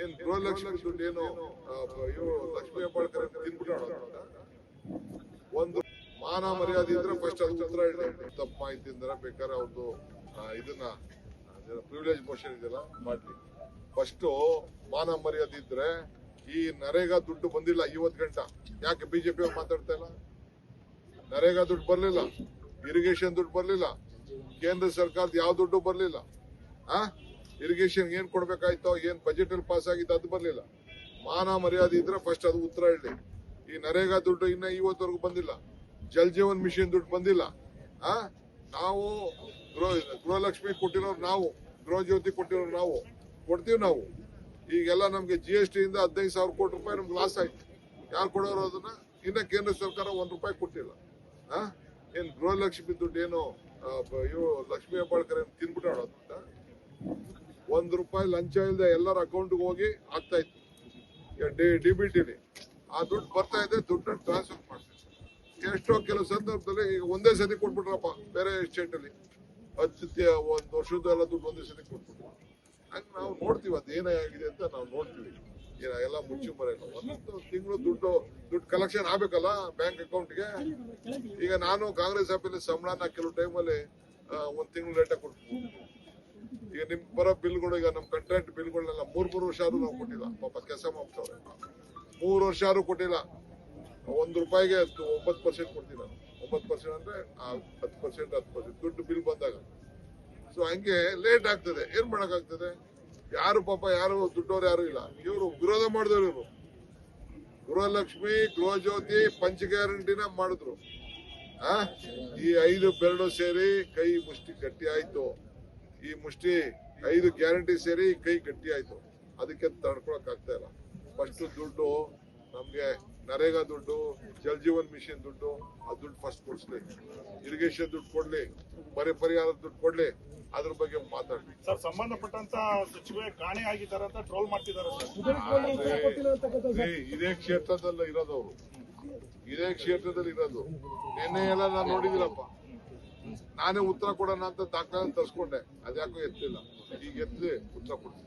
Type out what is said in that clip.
ಏನ್ ಗೃಹಲಕ್ಷ್ಮಿ ದುಡ್ಡು ಏನು ಇವರು ಲಕ್ಷ್ಮೀ ಹೆಬ್ಬಾಳ್ಕರ್ ತಿನ್ಬಿಟ್ಟು ಒಂದು ಮಾನ ಮರ್ಯಾದೆ ಇದ್ರೆ ಫಸ್ಟ್ ಅದು ಉತ್ತರ ಹೇಳಿ ತಪ್ಪು ಮಾಹಿತಿ ಅಂದ್ರೆ ಬೇಕಾದ್ರೆ ಅವ್ರದ್ದು ಇದನ್ನ ಪ್ರಿವಿಲೇಜ್ ಮೋಷನ್ ಇದೆಯಲ್ಲ ಮಾಡ್ಲಿ. ಫಸ್ಟ್ ಮಾನ ಮರ್ಯಾದೆ ಇದ್ರೆ ಈ ನರೇಗಾ ದುಡ್ಡು ಬಂದಿಲ್ಲ ಇವತ್ತು ಗಂಟೆ. ಯಾಕೆ ಬಿಜೆಪಿ ಅವ್ರು ಮಾತಾಡ್ತಾ ಇಲ್ಲ? ನರೇಗಾ ದುಡ್ಡು ಬರ್ಲಿಲ್ಲ. ಇರಿಗೇಷನ್ ದುಡ್ಡು ಬರ್ಲಿಲ್ಲ. ಕೇಂದ್ರ ಸರ್ಕಾರದ ಯಾವ ದುಡ್ಡು ಬರ್ಲಿಲ್ಲ? ಆ? ಇರಿಗೇಷನ್ ಏನ್ ಕೊಡ್ಬೇಕಾಯ್ತೋ, ಏನ್ ಬಜೆಟ್ ಅಲ್ಲಿ ಪಾಸ್ ಆಗಿತ್ತು ಅದು ಬರ್ಲಿಲ್ಲ. ಮಾನ ಮರ್ಯಾದೆ ಇದ್ರೆ ಫಸ್ಟ್ ಅದು ಉತ್ತರ ಹೇಳಿ. ಈ ನರೇಗಾ ದುಡ್ಡು ಇನ್ನ ಇವತ್ತವರೆಗೂ ಬಂದಿಲ್ಲ. ಜಲ್ ಜೀವನ್ ಮಿಷನ್ ದುಡ್ಡು ಬಂದಿಲ್ಲ. ಆ? ನಾವು ಗೃಹ, ಗೃಹಲಕ್ಷ್ಮಿ ಕೊಟ್ಟಿರೋರು ನಾವು ಗೃಹ ಜ್ಯೋತಿ ಕೊಟ್ಟಿರೋರು ನಾವು, ಕೊಡ್ತೀವಿ ನಾವು. ಈಗೆಲ್ಲ ನಮ್ಗೆ ಜಿ ಎಸ್ ಟಿ ಇಂದ ಹದಿನೈದು ಸಾವಿರ ಕೋಟಿ ರೂಪಾಯಿ ನಮ್ಗೆ ಲಾಸ್ ಆಯ್ತು. ಯಾರು ಕೊಡೋರು ಅದನ್ನ? ಇನ್ನ ಕೇಂದ್ರ ಸರ್ಕಾರ ಒಂದ್ ರೂಪಾಯಿ ಕೊಟ್ಟಿಲ್ಲ. ಆ? ಏನ್ ಗೃಹಲಕ್ಷ್ಮಿ ದುಡ್ಡು ಏನು ಇವು ಲಕ್ಷ್ಮೀ ಹೆಬ್ಬಾಳ್ಕರ್ ಏನು ತಿನ್ಬಿಟ್ಟು ಒಂದ್ ರೂಪಾಯಿ ಲಂಚ ಇಲ್ಲದೆ ಎಲ್ಲರ ಅಕೌಂಟ್ಗೆ ಹೋಗಿ ಆಗ್ತಾ ಇತ್ತು. ಡಿ ಬಿ ಆ ದುಡ್ಡು ಬರ್ತಾ ಇದೆ ದುಡ್ಡು ಟ್ರಾನ್ಸ್ಫರ್ ಮಾಡ್ತೀವಿ ಎಷ್ಟೋ ಕೆಲವು ಸಂದರ್ಭದಲ್ಲಿ ಈಗ ಒಂದೇ ಸತಿ ಕೊಟ್ಬಿಟ್ರಪ್ಪ, ಬೇರೆ ಸ್ಟೇಟ್ ಅಲ್ಲಿ. ಹತ್ತು ಒಂದು ವರ್ಷದ ಎಲ್ಲ ದುಡ್ಡು ಒಂದೇ ಸತಿ ಕೊಟ್ಬಿಟ್ರು. ಹಂಗೆ ನಾವು ನೋಡ್ತೀವಿ ಅದು ಏನಾಗಿದೆ ಅಂತ ನಾವು ನೋಡ್ತೀವಿ. ಎಲ್ಲ ಮುಚ್ಚಿ ಬರೋಲ್ಲ ಒಂದೊಂದು ತಿಂಗಳು ದುಡ್ಡು ದುಡ್ಡು ಕಲೆಕ್ಷನ್ ಆಗ್ಬೇಕಲ್ಲ ಬ್ಯಾಂಕ್ ಅಕೌಂಟ್ಗೆ ಈಗ ನಾನು ಕಾಂಗ್ರೆಸ್ ಆಫೀಸಲ್ಲಿ ಸಂಬಳನ ಕೆಲವು ಟೈಮಲ್ಲಿ ಒಂದು ತಿಂಗಳು ಲೇಟಾಗಿ ಕೊಡ್ತೀನಿ ಈಗ ನಿಮ್ ಬರೋ ಬಿಲ್ಗಳು, ಈಗ ನಮ್ ಕಾಂಟ್ರಾಕ್ಟ್ ಬಿಲ್ಗಳನ್ನೆಲ್ಲ ಮೂರ್, ಮೂರು ವರ್ಷ ಆದ್ರೂ ನಾವು ಕೊಟ್ಟಿಲ್ಲ. ಪಾಪ ಕೆಲಸ ಮಾಡ್ತವ್ರೆ. ಮೂರು ವರ್ಷ ಆದ್ರೂ ಕೊಟ್ಟಿಲ್ಲ. ಒಂದ್ ರೂಪಾಯಿಗೆ ಒಂಬತ್ ಒಂಬತ್ತು ಪರ್ಸೆಂಟ್ ಕೊಡ್ತೀನಿ ನಾನು ಒಂಬತ್ತು ಪರ್ಸೆಂಟ್ ಅಂದ್ರೆ ಹತ್ತು ಪರ್ಸೆಂಟ್ ಹತ್ತು ಪರ್ಸೆಂಟ್ ದುಡ್ಡು ಬಿಲ್ ಬಂದಾಗ. ಸೊ ಹಂಗೆ ಲೇಟ್ ಆಗ್ತದೆ. ಏನ್ ಮಾಡಕ್ಕಾಗ್ತದೆ ಯಾರು ಪಾಪ ಯಾರು ದುಡ್ಡವ್ರು ಯಾರು ಇಲ್ಲ. ಇವರು ವಿರೋಧ ಮಾಡಿದವರು ಇವರು. ಗೃಹಲಕ್ಷ್ಮಿ, ಗೃಹ ಜ್ಯೋತಿ, ಪಂಚ ಗ್ಯಾರಂಟಿನ ಮಾಡಿದ್ರು. ಆ? ಈ ಐದು ಬೆರಡು ಸೇರಿ ಕೈ ಮುಷ್ಟಿ ಗಟ್ಟಿ ಆಯ್ತು. ಈ ಮುಷ್ಟಿ ಐದು ಗ್ಯಾರಂಟಿ ಸೇರಿ ಕೈ ಗಟ್ಟಿ ಆಯ್ತು. ಅದಕ್ಕೆ ತಡ್ಕೊಳಕ್ ಆಗ್ತಾ ಇಲ್ಲ. ಫಸ್ಟ್ ದುಡ್ಡು ನಮ್ಗೆ ನರೇಗಾ ದುಡ್ಡು ಜಲ್ ಜೀವನ್ ಮಿಷನ್ ದುಡ್ಡು ಆ ದುಡ್ಡು ಫಸ್ಟ್ ಕೊಡ್ಸ್ಲಿ. ಇರಿಗೇಷನ್ ದುಡ್ಡು ಕೊಡ್ಲಿ ಬರೀ ಪರಿಹಾರ ದುಡ್ಡು ಕೊಡ್ಲಿ ಅದ್ರ ಬಗ್ಗೆ ಮಾತಾಡ್ಲಿ. ಸರ್ ಸಂಬಂಧಪಟ್ಟಂತ ಸಚಿವೆ ಕಾಣೆ ಆಗಿದ್ದಾರೆ ಅಂತ ಟ್ರೋಲ್ ಮಾಡ್ತಿದ್ದಾರೆ ಸರ್. ಇದೇ ಕ್ಷೇತ್ರದಲ್ಲ ಇರೋದು ಅವರು. ಇದೇ ಕ್ಷೇತ್ರದಲ್ಲಿ ಇರೋದು ನಿನ್ನೆ ಎಲ್ಲ ನಾನು ನೋಡಿದಿರಪ್ಪ ನಾನೇ ಉತ್ತರ ಕೊಡೋಣ ಅಂತ ದಾಖಲೆ ತರಿಸ್ಕೊಂಡೆ. ಅದ್ಯಾಕೂ ಎತ್ತಲಿಲ್ಲ ಈಗ ಎತ್ತಲಿ ಉತ್ತರ ಕೊಡ್ತೀನಿ.